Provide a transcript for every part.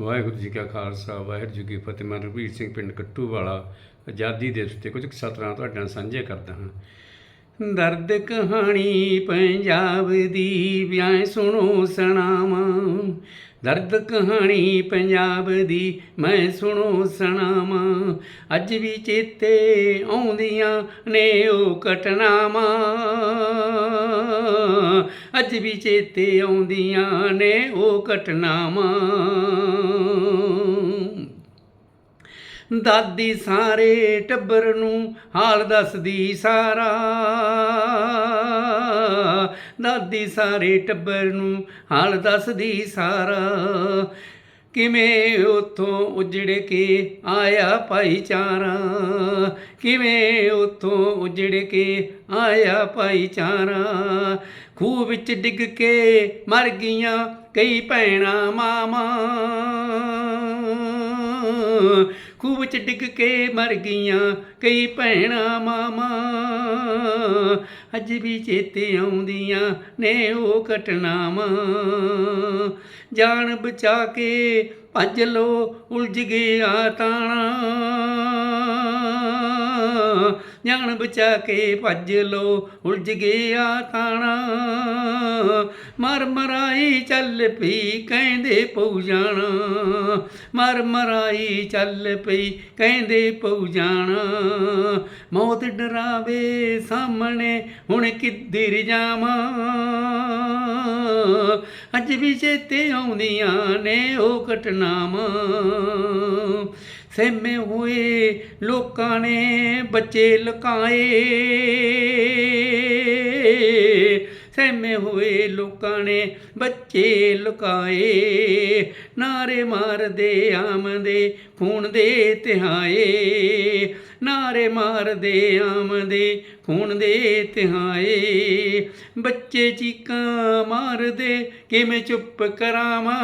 ਵਾਹਿਗੁਰੂ ਜੀ ਕਾ ਖਾਲਸਾ, ਵਾਹਿਗੁਰੂ ਜੀ ਕੀ ਫਤਿਹ। ਮੈਂ ਰਘਬੀਰ ਸਿੰਘ ਪਿੰਡ ਕੱਟੂ ਵਾਲਾ ਆਜ਼ਾਦੀ ਦਿਵਸ ਤੇ ਕੁਝ ਕੁ ਸਤਰਾਂ ਤੁਹਾਡੇ ਨਾਲ ਸਾਂਝੇ ਕਰਦਾ ਹਾਂ। ਦਰਦ ਕਹਾਣੀ ਪੰਜਾਬ ਦੀ, ਵਿਆਹ ਸੁਣੋ ਸੁਣਾਵਾਂ ਦਰਦ ਕਹਾਣੀ ਪੰਜਾਬ ਦੀ, ਮੈਂ ਸੁਣੋ ਸੁਣਾਵਾਂ ਅੱਜ ਵੀ ਚੇਤੇ ਆਉਂਦੀਆਂ ਨੇ ਉਹ ਘਟਨਾਵਾਂ। ਅੱਜ ਵੀ ਚੇਤੇ ਆਉਂਦੀਆਂ ਨੇ ਉਹ ਘਟਨਾਵਾਂ। ਦਾਦੀ ਸਾਰੇ ਟੱਬਰ ਨੂੰ ਹਾਲ ਦੱਸਦੀ ਸਾਰਾ। ਦਾਦੀ ਸਾਰੇ ਟੱਬਰ ਨੂੰ ਹਾਲ ਦੱਸਦੀ ਸਾਰਾ। ਕਿਵੇਂ ਉਥੋਂ ਉਜੜ ਕੇ ਆਇਆ ਭਾਈਚਾਰਾ? ਕਿਵੇਂ ਉਥੋਂ ਉਜੜ ਕੇ ਆਇਆ ਭਾਈਚਾਰਾ? ਖੂਹ ਵਿੱਚ ਡਿੱਗ ਕੇ ਮਰ ਗਈਆਂ ਕਈ ਭੈਣਾਂ ਮਾਵਾਂ। ਖੂਹ ਵਿੱਚ ਡਿੱਗ ਕੇ ਮਰ ਗਈਆਂ ਕਈ ਭੈਣਾਂ ਮਾਵਾਂ। ਅੱਜ ਵੀ ਚੇਤੇ ਆਉਂਦੀਆਂ ਨੇ ਉਹ ਘਟਨਾਵਾਂ। ਜਾਨ ਬਚਾ ਕੇ ਭੱਜ ਲੋ ਉਲਝ ਗਿਆ ਤਾਣਾ। ਜਾਨ ਬਚਾ ਕੇ ਭੱਜ ਲੋ, ਉਲਝ ਗਿਆ ਤਾਣਾ। ਮਰ ਮਰਾਈ ਚੱਲ ਪਈ ਕਹਿੰਦੇ ਪਉ ਜਾਣਾ। ਮਰ ਮਰਾਈ ਚੱਲ ਪਈ ਕਹਿੰਦੇ ਪਉ ਜਾਣਾ। ਮੌਤ ਡਰਾਵੇ ਸਾਹਮਣੇ ਹੁਣ ਕਿੱਧਰ ਜਾਵਾਂ? ਅੱਜ ਵੀ ਚੇਤੇ ਆਉਂਦੀਆਂ ਨੇ ਉਹ ਘਟਨਾਵਾਂ। ਸਹਿਮੇ ਹੋਏ ਲੋਕਾਂ ਨੇ ਬੱਚੇ ਲੁਕਾਏ। ਸਹਿਮੇ ਹੋਏ ਲੋਕਾਂ ਨੇ ਬੱਚੇ ਲੁਕਾਏ। ਨਾਰੇ ਮਾਰਦੇ ਆਮਦੇ, ਖੂਨ ਦੇ ਤਿਹਾਏ। ਨਾਰੇ ਮਾਰਦੇ, ਆਮਦੇ, ਖੂਨ ਦੇ ਤਿਹਾਏ। ਬੱਚੇ ਚੀਕਾਂ ਮਾਰਦੇ, ਕਿਵੇਂ ਚੁੱਪ ਕਰਾਵਾਂ?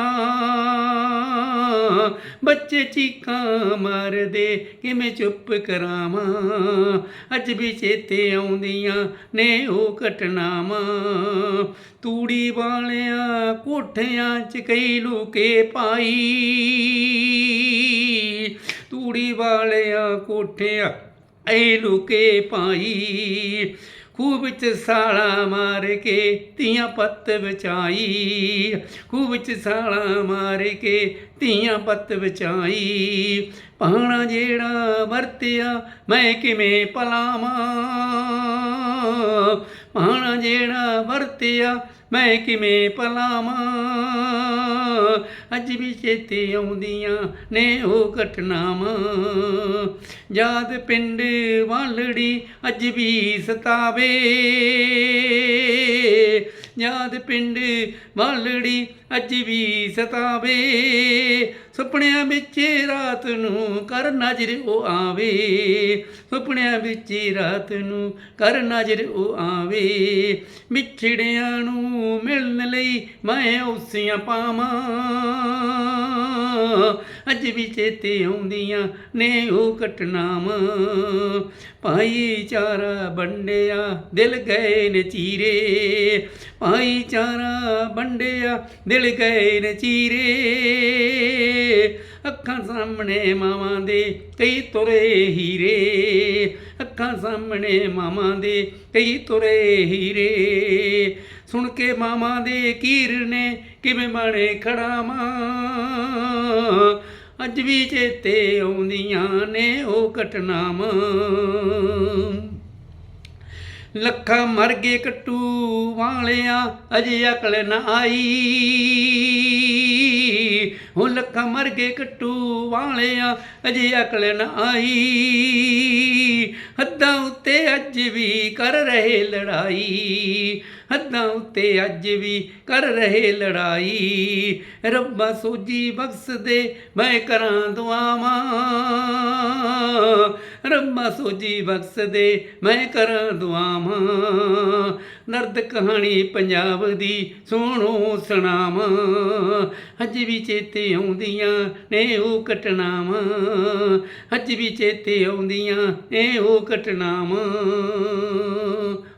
ਬੱਚੇ ਚੀਕਾਂ ਮਾਰਦੇ, ਕਿਵੇਂ ਚੁੱਪ ਕਰਾਵਾਂ? ਅੱਜ ਵੀ ਚੇਤੇ ਆਉਂਦੀਆਂ ਨੇ ਉਹ ਘਟਨਾਵਾਂ। ਤੂੜੀ ਵਾਲਿਆਂ ਕੋਠਿਆਂ 'ਚ ਕਈ ਲੁਕੇ ਪਾਈ। ਤੂੜੀ ਵਾਲਿਆਂ ਕੋਠਿਆਂ ਐ ਲੁਕੇ ਪਾਈ। ਖੂਹ ਵਿੱਚ ਸਾਲਾ ਮਾਰ ਕੇ ਧੀਆਂ ਪੱਤ ਬਚਾਈ ਖੂਹ ਵਿੱਚ ਸਾਲਾ ਮਾਰ ਕੇ ਧੀਆਂ ਪੱਤ ਬਚਾਈ ਪਾਣਾ ਜਿਹੜਾ ਵਰਤਿਆ ਮੈਂ ਕਿਵੇਂ ਪਲਾਵਾਂ ਪਾਣਾ ਜਿਹੜਾ ਵਰਤਿਆ ਮੈਂ ਕਿਵੇਂ ਪਲਾਵਾਂ? ਅੱਜ ਵੀ ਚੇਤੇ ਆਉਂਦੀਆਂ ਨੇ ਉਹ ਘਟਨਾਵਾਂ। ਯਾਦ ਪਿੰਡ ਵਾਲੜੀ ਅੱਜ ਵੀ ਸਤਾਵੇ। ਯਾਦ ਪਿੰਡ ਵਾਲੜੀ ਅੱਜ ਵੀ ਸਤਾਵੇ। ਸੁਪਨਿਆਂ ਵਿੱਚ ਰਾਤ ਨੂੰ ਕਰ ਨਜ਼ਰ ਉਹ ਆਵੇ। ਸੁਪਨਿਆਂ ਵਿੱਚ ਰਾਤ ਨੂੰ ਕਰ ਨਜ਼ਰ ਉਹ ਆਵੇ। ਵਿਛੜਿਆਂ ਨੂੰ ਮਿਲਣ ਲਈ ਮੈਂ ਉਸੀਆਂ ਪਾਵਾਂ। ਅੱਜ ਵੀ ਚੇਤੇ ਆਉਂਦੀਆਂ ਨੇ ਉਹ ਘਟਨਾਵਾਂ। ਭਾਈਚਾਰਾ ਵੰਡਿਆ, ਦਿਲ ਗਏ ਨੇ ਚੀਰੇ। ਭਾਈਚਾਰਾ ਵੰਡਿਆ, ਦਿਲ ਗਏ ਨੇ ਚੀਰੇ। ਅੱਖਾਂ ਸਾਹਮਣੇ ਮਾਵਾਂ ਦੇ ਕਈ ਤੁਰੇ ਹੀਰੇ। ਅੱਖਾਂ ਸਾਹਮਣੇ ਮਾਵਾਂ ਦੇ ਕਈ ਤੁਰੇ ਹੀਰੇ। ਸੁਣ ਕੇ ਮਾਵਾਂ ਦੇ ਕੀਰ ਨੇ ਕਿਵੇਂ ਬਣੇ ਖੜਾਵਾਂ। ਅੱਜ ਵੀ ਚੇਤੇ ਆਉਂਦੀਆਂ ਨੇ ਉਹ ਘਟਨਾਵਾਂ। ਲੱਖਾਂ ਮਰ ਗਏ ਕਟੂ ਵਾਲਿਆਂ ਅਜੇ ਅਕਲ ਨਾ ਆਈ। ਹੁਣ ਲੱਖਾਂ ਮਰ ਗਏ ਕਟੂ ਵਾਲਿਆਂ, ਅਜੇ ਅਕਲ ਨਾ ਆਈ। ਹੱਦਾਂ ਉੱਤੇ ਅੱਜ ਵੀ ਕਰ ਰਹੇ ਲੜਾਈ। ਹੱਦਾਂ ਉੱਤੇ ਅੱਜ ਵੀ ਕਰ ਰਹੇ ਲੜਾਈ। ਰੱਬਾ ਸੋਜੀ ਬਖਸ਼ ਦੇ ਮੈਂ ਕਰਾਂ ਦੁਆਵਾਂ। ਰੱਬਾ ਸੋਜੀ ਬਖਸ਼ ਦੇ ਮੈਂ ਕਰਾਂ ਦੁਆਵਾਂ। ਨਰਦ ਕਹਾਣੀ ਪੰਜਾਬ ਦੀ ਸੁਣੋ ਸੁਣਾਵਾਂ। ਅੱਜ ਵੀ ਚੇਤੇ ਆਉਂਦੀਆਂ ਨੇ ਉਹ ਘਟਨਾਵਾਂ। ਅੱਜ ਵੀ ਚੇਤੇ ਆਉਂਦੀਆਂ ਨੇ ਉਹ ਘਟਨਾਵਾਂ।